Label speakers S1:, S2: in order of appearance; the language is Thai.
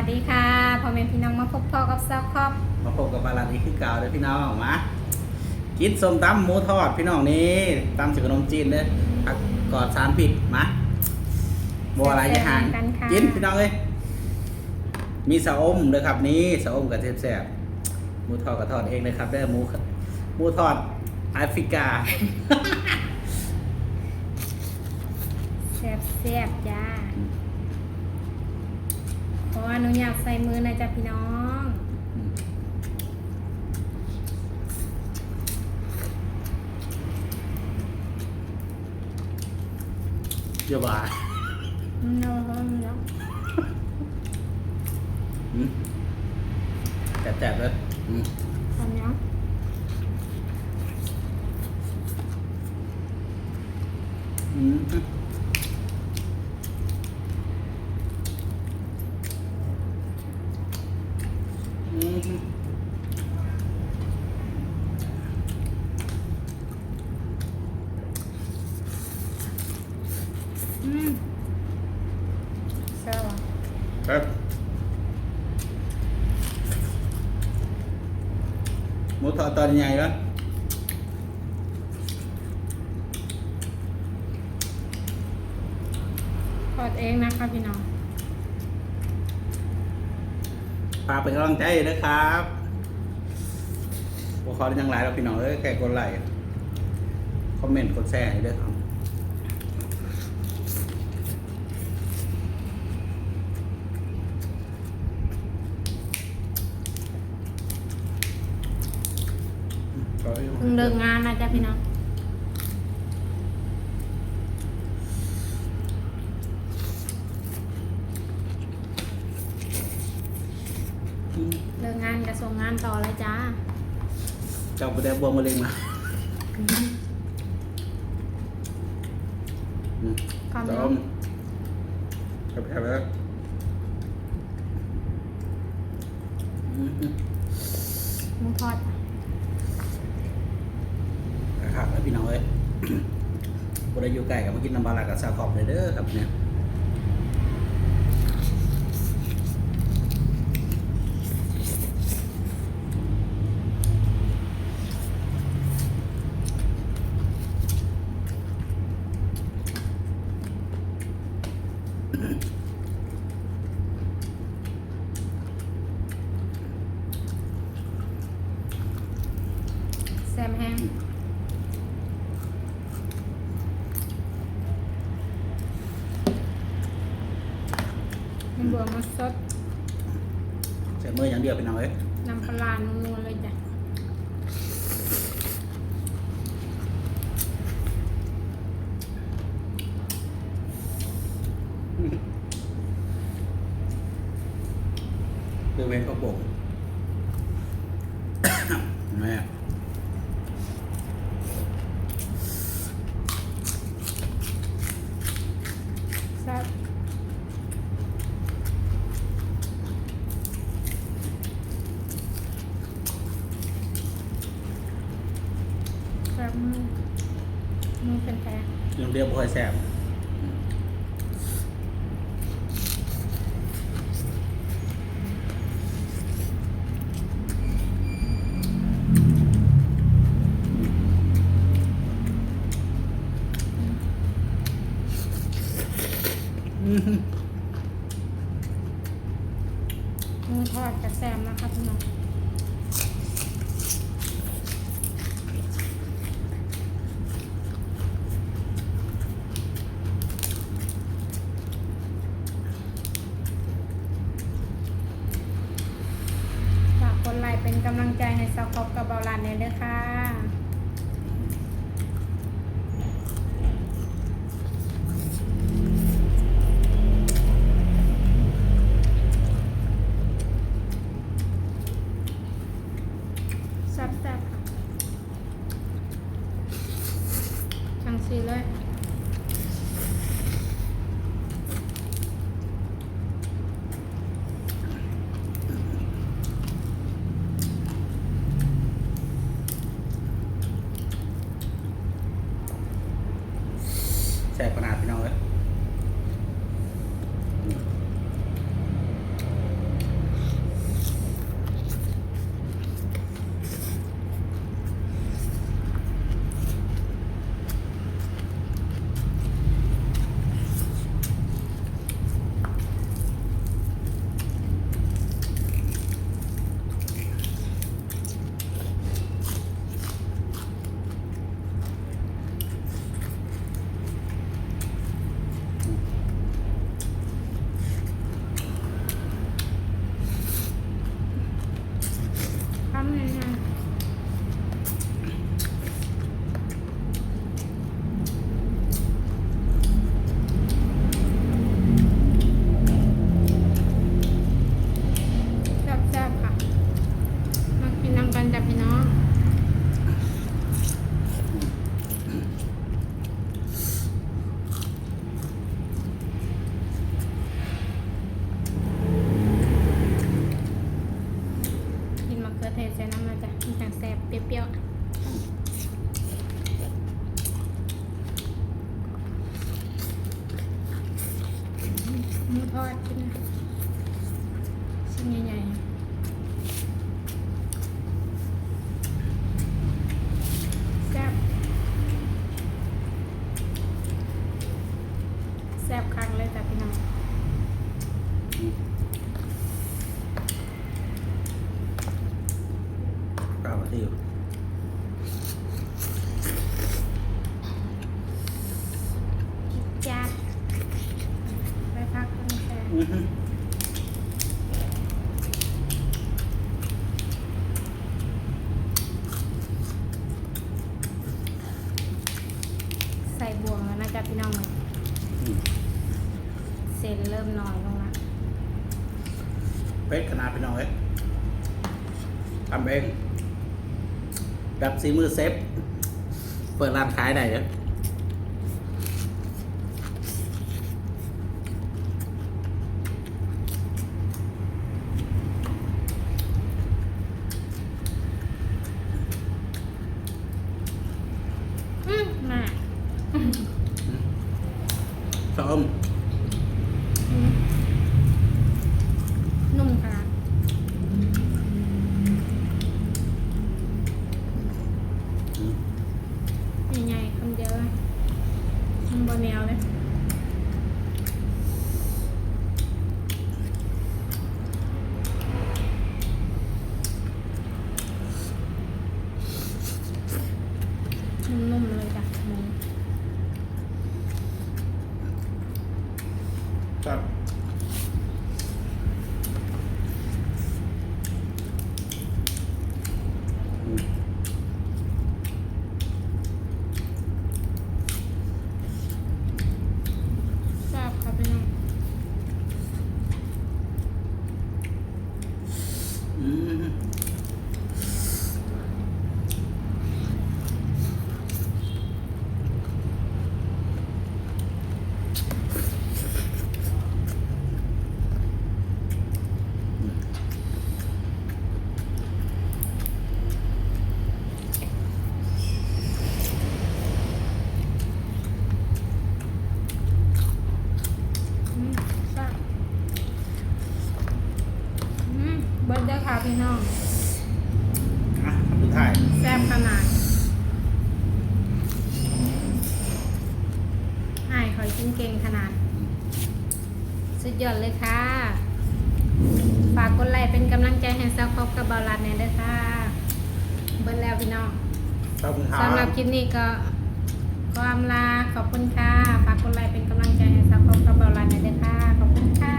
S1: วัสดีค่ะพ่อแม่พี่น้องมาพบพ่อกับซอกครอบ
S2: มาพบกับบาลานีคือเก่าเด้อพี่น้องมากินส้มตำหมูทอดพี่น้องนี่ตำใส่ขนมจีนเด้อผักกอดสารผิดมาบัวอะไรจะห่าง
S1: กันค่ะ
S2: กินพี่น้องเลยมีสะอมเด้อครับนี่สะอมกับแซ่บๆหมูทอดกับทอดเองเลยครับเด้อหมูหมูทอดแอฟริกา
S1: แซ่บแซ่บๆจ้าขออนุญาตใส่มือหนะจ๊ะพี่น้อง
S2: เยอะบ่า
S1: อืมเอาเอาเอาเอา
S2: อืมแซ่บๆเลยอืม
S1: ทำเนาะ
S2: อืม อืม
S1: แซ่บอะ
S2: ครับหมูทอดตอนใหญ่ปะ
S1: ทอดเองนะคะพี่น้อง
S2: ฝากเป็นกำลังใจนะครับบุคคลยังหลายเราพี่น้องเอ้ยแค่กดไลค์ คอมเมนต์ กดแชร์ให้ด้วยครับขอให้
S1: เพิ่งเลิกงานนะจ๊ะพี่น้อง
S2: อืม
S1: เลิกงานก็ส่งงานต่อเลยจ้า
S2: เจ้าประเดี๋ยวบวมมะเร็งมาอืม
S1: ความ
S2: จ
S1: ร้
S2: อ
S1: อ
S2: ม
S1: น
S2: ครับแอบแล้วอืม
S1: หมูทอดจ้ะ
S2: ครับแล้ว พี่น้องเอ้ยบริยูไก่กับมากินน้ำปลากับซาขอบเลยเด้อครับเนี่ย
S1: แซ่บแห้ง มันบวมาสด
S2: ใส่มืออย่างเดียวพี่น้องเอ้ย
S1: น้ำปลาร้านัวๆเลยจ้ะ
S2: คือเว้นข้าวโป่งแม่
S1: แซ่บแซ่บมือมือเป็นแผล
S2: อย่าง เดียวบ่ค่อยแซ่บ
S1: ทั้งสี 他们也是。 เปรี้ยวๆหมูทอดกินนะชิ้นใหญ่ๆแซ่บแซ่บคักเลยจ้ะพี่น้อง
S2: เปล่าที่อยู่
S1: จัดไปพักกันแค่
S2: อื้อหือ
S1: ใส่บวงแล้วนะจ๊ะพี่น้องมัน
S2: อืม
S1: เส้นเริ่มน้อยลงละ
S2: เป็ดขนาดพี่น้องเอ้ยทำเองแบบสีมือเซฟ เปิดร้านขายได้เด้อ
S1: ค่ะพี่น้อง
S2: อำสุดทย
S1: แซ่บขนาดไอ้คอยกินเก่งขนาด สุดยอดเลยค่ะ ฝากกดไลค์เป็นกำลังใจให้ซาวครอบกับบอลลัดเน่ยด้วยค่ะ เบิ้ลแล้วพี่น้องสำหรับคลิปนี้ก็ขออำลาขอบคุณค่ะ ฝากกดไลค์เป็นกำลังใจให้ซาวครอบกับบอลลัดเน่ยด้วยค่ะ ขอบคุณค่ะ